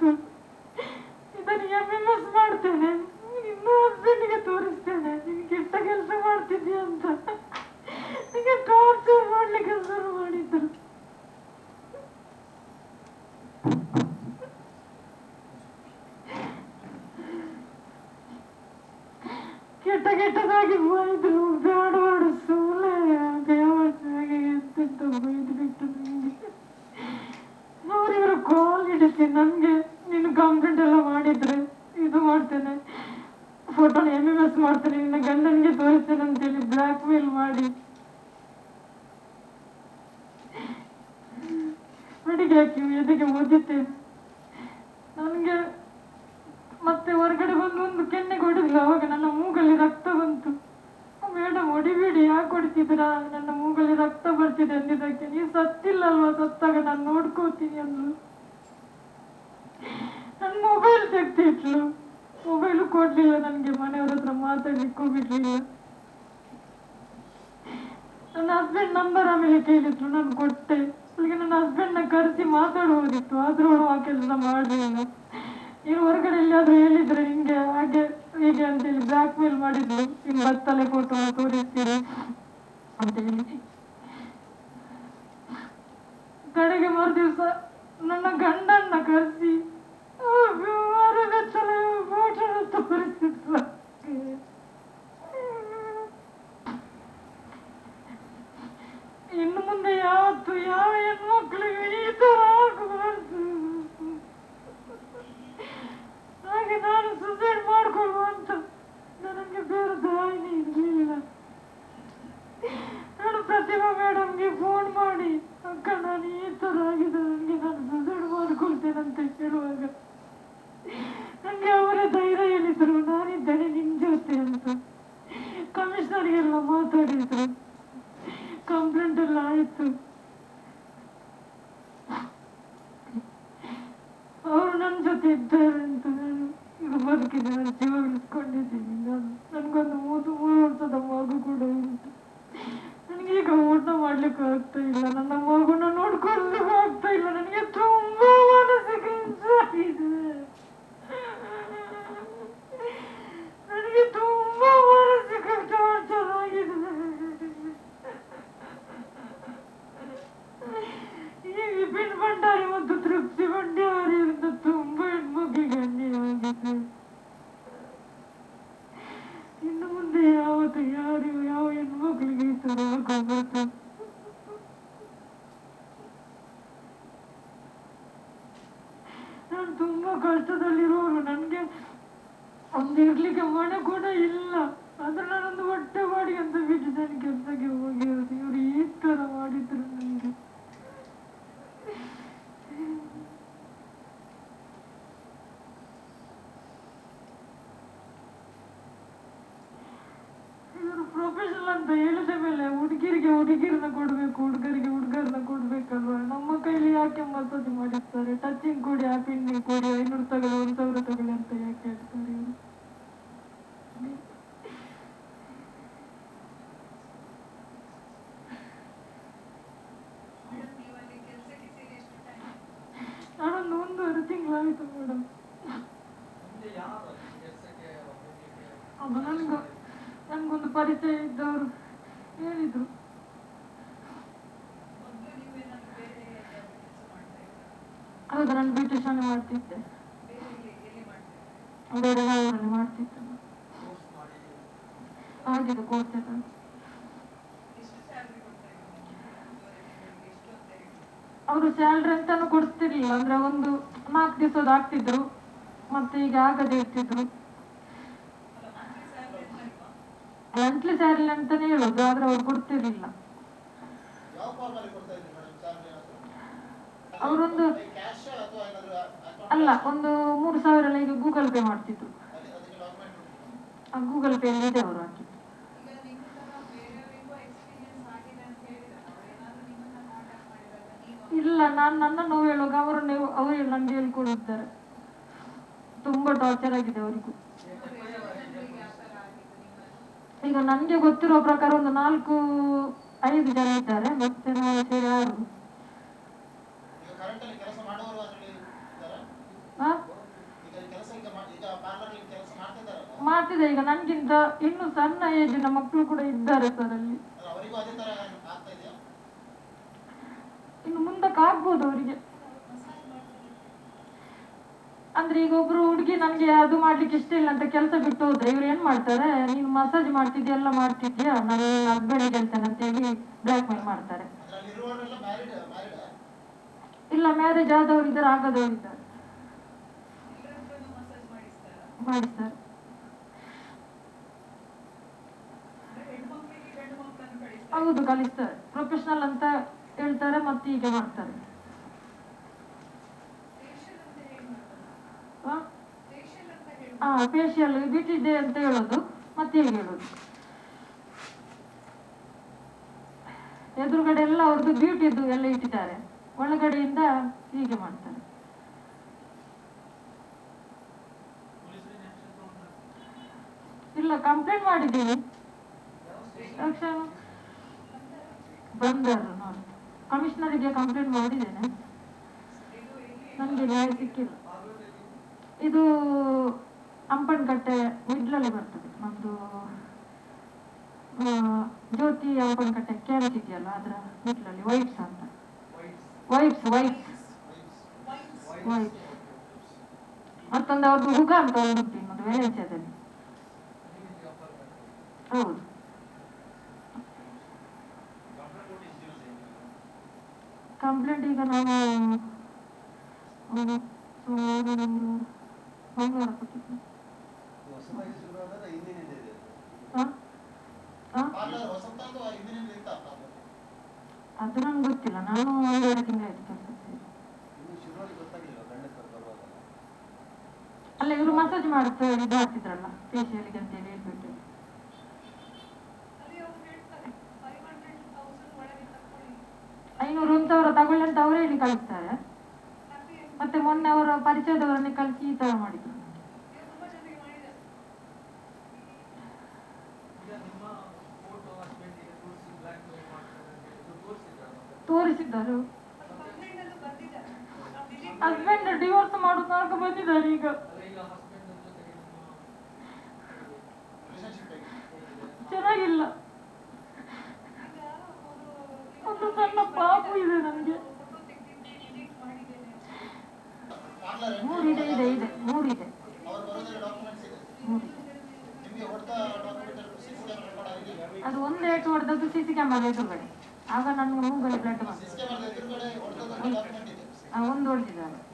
Hmm. ಮಾಡ್ತೇನೆ. ಫೋಟೋನ M M S ಮಾಡ್ತೇನೆ. ನಿನ್ನ ಗಂಡನಿಗೆ ತೋರಿಸ್ತೇನೆ ಅಂತೇಳಿ ಬ್ಲಾಕ್ ಮೇಲ್ ಮಾಡಿ. ಅಡಿಗೆ ಹಾಕಿ ಎದೆಗೆ ಓದಿದ್ದೆ ನನಗೆ ಮತ್ತೆ ಹೊರಗಡೆ ಬಂದು ಒಂದು ಕೆನ್ನೆ ಹೊಡೆದ್ಲು ಅವಾಗ ನನ್ನ ಮೂಗಲ್ಲಿ ರಕ್ತ ಬಂತು. ಮೇಡಮ್ ಹೊಡಿಬೇಡಿ ಯಾಕೆ ಹೊಡಿತಿದ್ದೀರಾ? ನನ್ನ ಮೂಗಲ್ಲಿ ರಕ್ತ ಬರ್ತಿದೆ ಅಂದಿದ್ದಕ್ಕೆ. ನೀವು ಸತ್ತಿಲ್ಲ ಅಲ್ವಾ ಸತ್ತಾಗ ನಾನು ನೋಡ್ಕೋತೀನಿ ಅಂದ್ಲು. ನನ್ನ ಮೊಬೈಲ್ ತೆಗ್ದಿಟ್ಲು. ಮೊಬೈಲು ಕೊಡ್ಲಿಲ್ಲ ನನಗೆ, ಮನೆಯವ್ರ ಹತ್ರ ಮಾತಾಡ್ಲಿಕ್ಕೆ ಹೋಗಿರ್ಲಿಲ್ಲ ನನ್ನ ಹಸ್ಬೆಂಡ್ ನಂಬರ್ ಆಮೇಲೆ ಕೇಳಿದ್ರು, ನಾನು ಕೊಟ್ಟೆ. ಅವಳಿಗೆ ನನ್ನ ಹಸ್ಬೆಂಡ್ನ ಕರೆಸಿ ಮಾತಾಡುವುದಿತ್ತು ಆದ್ರೂ ಅವಳು ಆ ಕೆಲಸ ಮಾಡಲಿಲ್ಲ. ನೀನು ಹೊರಗಡೆ ಎಲ್ಲಿಯಾದ್ರೂ ಹೇಳಿದ್ರೆ ಹಿಂಗೆ ಹಾಗೆ, ಹೀಗೆ ಅಂತೇಳಿ ಬ್ಲಾಕ್ ಮೇಲ್ ಮಾಡಿದ್ಲು ನಿಮ್ ಬತ್ತಲೆ ಫೋಟೋ ತೋರಿಸ್ತೀರಿ ಅಂತ ಹೇಳಿ ಕಡೆಗೆ ಮರು ದಿವಸ ನನ್ನ ಗಂಡನ್ನ ಕರೆಸಿ ಫೋಟೋ ತೋರಿಸಿದ್ಲು ಇನ್ನು ಮುಂದೆ ಯಾವತ್ತು ಯಾವ ಹೆಣ್ಮಕ್ಳಿಗೆ ಈ ತರ ಆಗಬಾರ್ದು. ಹಾಗೆ ನಾನು ಸುಸೈಡ್ ಮಾಡ್ಕೊಳ್ಳುವ ಅಂತ ನನಗೆ ಬೇರೆ ದಾರಿನೇ ಇರಲಿಲ್ಲ. ನಾನು ಪ್ರತಿಭಾ ಮೇಡಮ್ಗೆ ಫೋನ್ ಮಾಡಿ, ಅಕ್ಕ ನನ್ನ ಜೊತೆ ಇದ್ದಾರೆ ಅಂತ ನಾನು ಇದು ಬದುಕಿದೆ ನಾನು ಜೀವ ಉಳಿಸ್ಕೊಂಡಿದ್ದೀನಿ. ನಾನು ನನಗೊಂದು ಮೂರು ಮೂರು ವರ್ಷದ ಮಗು ಕೂಡ ಉಂಟು. ನನಗೀಗ ಊಟ ಮಾಡ್ಲಿಕ್ಕೂ ಆಗ್ತಾ ಇಲ್ಲ. ನನ್ನ ಮಗುನ ನೋಡ್ಕೊಳ್ಳಿಕ್ಕೂ ಆಗ್ತಾ ಇಲ್ಲ. ನನಗೆ ತುಂಬಾ ಕಷ್ಟದಲ್ಲಿರೋರು. ನನಗೆ ಒಂದು ಇರ್ಲಿಕ್ಕೆ ಮನೆ ಕೂಡ ಇಲ್ಲ. ಆದ್ರೆ ನಾನೊಂದು ಹೊಟ್ಟೆ ಮಾಡಿ ಅಂತ ಬಿಟ್ಟು ನಾನು ಕೆಲಸಕ್ಕೆ ಹೋಗಿರೋದು ಇವ್ರು ಈ ತರ ಮಾಡಿದ್ರು ನನಗೆ ಇವರು ಪ್ರೊಫೆಷನಲ್ ಅಂತ ಹೇಳಿದ ಮೇಲೆ ಹುಡುಗಿರಿಗೆ ಹುಡುಗಿರನ್ನ ಕೊಡ್ಬೇಕು ಹುಡುಗರಿಗೆ ಹುಡುಗರನ್ನ ಕೊಡ್ಬೇಕಲ್ವಾ? ನಮ್ಮ ಕೈಲಿ ಯಾಕೆ ಮಸಾಜ್ ಮಾಡಿರ್ತಾರೆ? ಟಚಿಂಗ್ ಕೊಡಿ ಆ ಪಿನ್ನಿ ಕೊಡಿ ಐನೂರು ತಗೊಳ್ಳಿ ಒಂದು ಸಾವಿರ ತಗೊಳ್ಳಿ ಅಂತ ಯಾಕೆ ಹೇಳ್ತಾರೆ? ನಾನೊಂದು ಒಂದೂವರೆ ತಿಂಗಳಾಯಿತು ಮೇಡಮ್. ನಿಮ್ಗೆ ನನಗೊಂದು ಪರಿಚಯ ಇದ್ದವರು ಹೇಳಿದರು. ಹೌದು ನಾನು ಬ್ಯೂಟಿಷನ್ ಮಾಡ್ತಿದ್ದೆ. ಬೇರೆ ಊರಲ್ಲಿ ಮಾಡ್ತಿದ್ದೆ. ಆಗಿದೆ ಕೋರ್ಸ್ ಎಲ್ಲ ಅವರು ಸ್ಯಾಲ್ರಿ ಅಂತಾನು ಕೊಡ್ತಿರ್ಲಿಲ್ಲ, ಅಂದ್ರೆ ಒಂದು ನಾಲ್ಕು ದಿವಸದ ಆಗ್ತಿದ್ರು, ಮತ್ತೆ ಈಗ ಆಗದೆ ಇರ್ತಿದ್ರು ಅಲ್ಲ ಮಂತ್ಲಿ ಸ್ಯಾಲ್ರಿ ಅಂತ ಇಲ್ವಾ ಮಂತ್ಲಿ ಸ್ಯಾಲರಿ ಅಂತಾನೆ ಹೇಳೋದು, ಆದ್ರೆ ಅವ್ರು ಕೊಡ್ತಿರ್ಲಿಲ್ಲ. ಅವರೊಂದು ಅಲ್ಲ, ಒಂದು ಮೂರು ಸಾವಿರ ಎಲ್ಲ ಈಗ ಗೂಗಲ್ ಪೇ ಮಾಡ್ತಿದ್ರು. ಗೂಗಲ್ ಪೇ ಇದೆ ಅವರು ಹಾಕಿದ್ದು. ಇಲ್ಲ, ನಾನು ನನ್ನ ನೋವು ಹೇಳುವಾಗ ಅವರು ಅವರು ನಂಗೆ ಹೇಳ್ಕೊಳ್ತಾರೆ ತುಂಬಾ ಟಾರ್ಚರ್ ಆಗಿದೆ ಅವರಿಗೂ. ಈಗ ನನಗೆ ಗೊತ್ತಿರೋ ಪ್ರಕಾರ ಒಂದು ನಾಲ್ಕು ಐದು ಜನ ಇದ್ದಾರೆ. ಮತ್ತೆ ಮಾಡ್ತಿದ್ದಾರಲ್ಲ ಮಾಡ್ತಿದೆ ಈಗ ನನ್ಗಿಂತ ಇನ್ನು ಸಣ್ಣ ಏಜಿನ ಮಕ್ಕಳು ಕೂಡ ಇದ್ದಾರೆ ಸರ್ ಅಲ್ಲಿ. ಇನ್ನು ಮುಂದಕ್ಕೆ ಆಗ್ಬೋದು ಅವರಿಗೆ. ಅಂದ್ರೆ ಈಗ ಒಬ್ರು ಹುಡುಗಿ ನನಗೆ ಅದು ಮಾಡ್ಲಿಕ್ಕೆ ಇಷ್ಟ ಇಲ್ಲ ಅಂತ ಕೆಲಸ ಬಿಟ್ಟು ಹೋದ್ರೆ ಇವ್ರು ಏನ್ ಮಾಡ್ತಾರೆ? ನೀನು ಮಸಾಜ್ ಮಾಡ್ತಿದ್ಯಾ ಎಲ್ಲ ಮಾಡ್ತಿದ್ಯಾ? ನನ್ನ ಹಸ್ಬೆಂಡ್ ಹೇಳ್ತೇನೆ ಅಂತ ಹೇಳಿ ಬ್ಲ್ಯಾಕ್ ಮೇಲ್ ಮಾಡ್ತಾರೆ. ಇಲ್ಲ ಮ್ಯಾರೇಜ್ ಆದವ್ರು ಇದ್ದಾರೆ ಆಗದವ್ರು ಇದ್ದಾರೆ ಮಾಡಿಸ್ತಾರ. ಹೌದು, ಕಲಿಸ್ತಾರೆ. ಪ್ರೊಫೆಷನಲ್ ಅಂತ ಹೇಳ್ತಾರೆ, ಮತ್ತೆ ಹೀಗೆ ಮಾಡ್ತಾರೆ ಫೇಶಿಯಲ್ ಅಂತ ಹೇಳಿ ಮಾಡ್ತಾರೆ ಆ? ಫೇಶಿಯಲ್ ಆ ಫೇಶಿಯಲ್ ಬಿಟ್ಟಿದೆ ಅಂತ ಹೇಳೋದು, ಮತ್ತೆ ಹೇಗೆ ಹೇಳೋದು? ಎದುರುಗಡೆ ಎಲ್ಲ ಅವ್ರದ್ದು ಬ್ಯೂಟಿದ್ದು ಎಲ್ಲ ಇಟ್ಟಿದ್ದಾರೆ. ಒಳಗಡೆಯಿಂದ ಹೀಗೆ ಮಾಡ್ತಾರೆ. ಇಲ್ಲ ಕಂಪ್ಲೇಂಟ್ ಮಾಡಿದ್ದೀನಿ. ಬಂದರು ನೋಡಿ. ಕಮಿಷನರಿಗೆ ಕಂಪ್ಲೇಂಟ್ ಮಾಡಿದ್ದೇನೆ. ನಮಗೆ ನ್ಯಾಯ ಸಿಕ್ಕಿಲ್ಲ. ಇದು ಅಂಪನ್ಕಟ್ಟೆ ಮಿಡ್ಲಲ್ಲಿ ಬರ್ತದೆ. ನಮ್ಮದು ಜ್ಯೋತಿ ಅಂಪನ್ಕಟ್ಟೆ ಕ್ಯಾನ್ಸ್ ಇದೆಯಲ್ಲ ಅದರ ಮಿಡ್ಲಲ್ಲಿ ವೈಟ್ಸ್ ಅಂತ. Whites whites whites wines whites ಮತ್ತೊಂದು ಅವ್ರದ್ದು ಹುಗ ಅಂತ ಒಂದು ಉಂಟು ಇನ್ನೊಂದು ವೆನೆನ್ಸಿಯಾದಲ್ಲಿ ನಿಮಗೆ ಅಪ್ಪರ್ ಹೌದು. ಕಂಪ್ಲೇಂಟ್ ಈಗ ನಾನು ಹ್ಮ್, ಸುಮಾರು ಒಂದು ಮಂಗಳವಾರ ಕೊಟ್ಟಿದ್ದೆ. ಅದು. ನಂಗೆ ಗೊತ್ತಿಲ್ಲ. ನಾನು ಕೆಲಸ ಶುರುವಾಗಿ ಗೊತ್ತಾಗಿಲ್ವಾ ಗಂಡಸರು ಬರುವಾಗಲ್ಲ ಅಲ್ಲ ಇವರು ಮಸಾಜ್ ಮಾಡ್ತಾ ಇದು ಮಾಡ್ತಿದ್ರಲ್ಲ ಫೇಶಿಯಲ್ಗೆ ಹೇಳ್ಬಿಟ್ಟು. ತೌಸಂಡ್ ಒಳಗೆ ತಕೊಳ್ಳಿ ಐನೂರು ಒಂದು ಸಾವಿರ ತಗೊಳ್ಳಿ ಅಂತ ಅವರೇ ಹೇಳಿ ಕಳಿಸ್ತಾರೆ. ಮತ್ತೆ ಮೊನ್ನೆ ಅವರ ಪರಿಚಯದವರನ್ನೇ ಕಳಿಸಿ ಈ ಥರ ಮಾಡಿದ್ರು ನೀವು ತುಂಬಾ ಜನರಿಗೆ ಮಾಡಿದ್ದಾರೆ ಈಗ ನಿಮ್ಮ ಫೋಟೋ ಹಸ್ಬೆಂಡಿಗೆ ತೋರಿಸಿ ಬ್ಲ್ಯಾಕ್ ಮೇಲ್ ಮಾಡ್ತಾರೆ ಅಂತ ಹೇಳಿದ್ರು ತೋರಿಸಿದ್ರ ತೋರಿಸಿದ್ದರು. ಹಸ್ಬೆಂಡ್ ಡಿವೋರ್ಸ್ ಮಾಡೋ ತನಕ ಬಂದಿದ್ದಾರೆ ಈಗ. ಚೆನ್ನಾಗಿಲ್ಲ. ಒಂದು ಸಣ್ಣ ಪಾಪು ಇದೆ ನನಗೆ. ಮೂರಿದೆ, ಇದೆ ಇದೆ, ಮೂರಿದೆ. ಅದು ಒಂದೇ ಹೊಡೆದದ್ದು ಸಿ ಸಿ ಕ್ಯಾಮರಾ ಎದುರುಗಡೆ. ಆಗ ನಾನು ಮೂಗಲ್ಲಿ ಬ್ಲಡ್ ಒಂದು ಹೊಡೆದಿದ್ದಾರೆ.